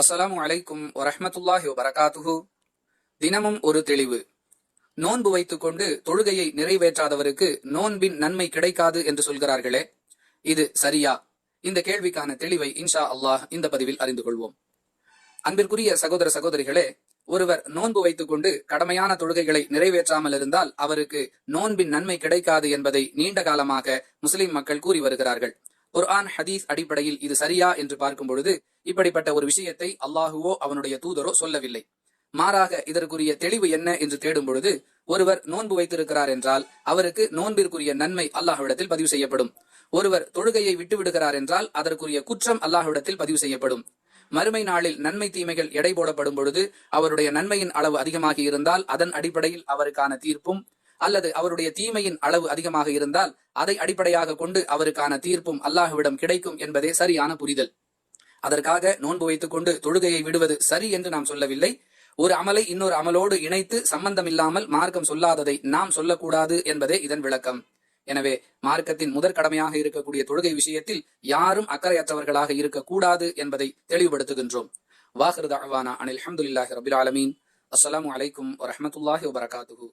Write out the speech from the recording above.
அஸ்ஸலாமு அலைக்கும் வரஹ்மத்துல்லாஹி வரகாத்துஹு தினமும் ஒரு தெளிவு. நோன்பு வைத்துக்கொண்டு தொழுகையை நிறைவேற்றாதவருக்கு நோன்பின் நன்மை கிடைக்காது என்று சொல்கிறார்களே இது சரியா? இந்த கேள்விக்கான தெளிவை இன்ஷா அல்லாஹ் இந்த பதிவில் அறிந்து கொள்வோம். அன்பிற்குரிய சகோதர சகோதரிகளே ஒருவர் நோன்பு வைத்துக்கொண்டு கடமையான தொழுகைகளை நிறைவேற்றாமல் இருந்தால் அவருக்கு நோன்பின் நன்மை கிடைக்காது என்பதை நீண்ட காலமாக முஸ்லிம் மக்கள் கூறி வருகிறார்கள். குர்ஆன் ஹதீஸ் அடிப்படையில் இது சரியா என்று பார்க்கும் பொழுது இப்படிப்பட்ட ஒரு விஷயத்தை அல்லாஹுவோ அவனுடைய தூதரோ சொல்லவில்லை. மாறாக இதற்குரிய தெளிவு என்ன என்று தேடும் பொழுது ஒருவர் நோன்பு வைத்திருக்கிறார் என்றால் அவருக்கு நோன்பிற்குரிய நன்மை அல்லாஹ்விடத்தில் பதிவு செய்யப்படும். ஒருவர் தொழுகையை விட்டு விடுகிறார் என்றால் அதற்குரிய குற்றம் அல்லாஹ்விடத்தில் பதிவு செய்யப்படும். மறுமை நாளில் நன்மை தீமைகள் எடை போடப்படும் பொழுது அவருடைய நன்மையின் அளவு அதிகமாகி இருந்தால் அதன் அடிப்படையில் அவருக்கான தீர்ப்பும் அல்லது அவருடைய தீமையின் அளவு அதிகமாக இருந்தால் அதை அடிப்படையாக கொண்டு அவருக்கான தீர்ப்பும் அல்லாஹ்விடம் கிடைக்கும் என்பதே சரியான புரிதல். அதற்காக நோன்பு வைத்துக் கொண்டு தொழுகையை விடுவது சரி என்று நாம் சொல்லவில்லை. ஒரு அமலை இன்னொரு அமலோடு இணைத்து சம்பந்தம் இல்லாமல் மார்க்கம் சொல்லாததை நாம் சொல்லக்கூடாது என்பதே இதன் விளக்கம். எனவே மார்க்கத்தின் முதற் கடமையாக இருக்கக்கூடிய தொழுகை விஷயத்தில் யாரும் அக்கறையற்றவர்களாக இருக்கக்கூடாது என்பதை தெளிவுபடுத்துகின்றோம். வாஹிருதாவானா அனில் அஹமதுல்லாஹி ரபில் ஆலமீன். அஸ்லாம் அலைக்கும் வரமத்துல்லாஹி வபரகாத்துஹு.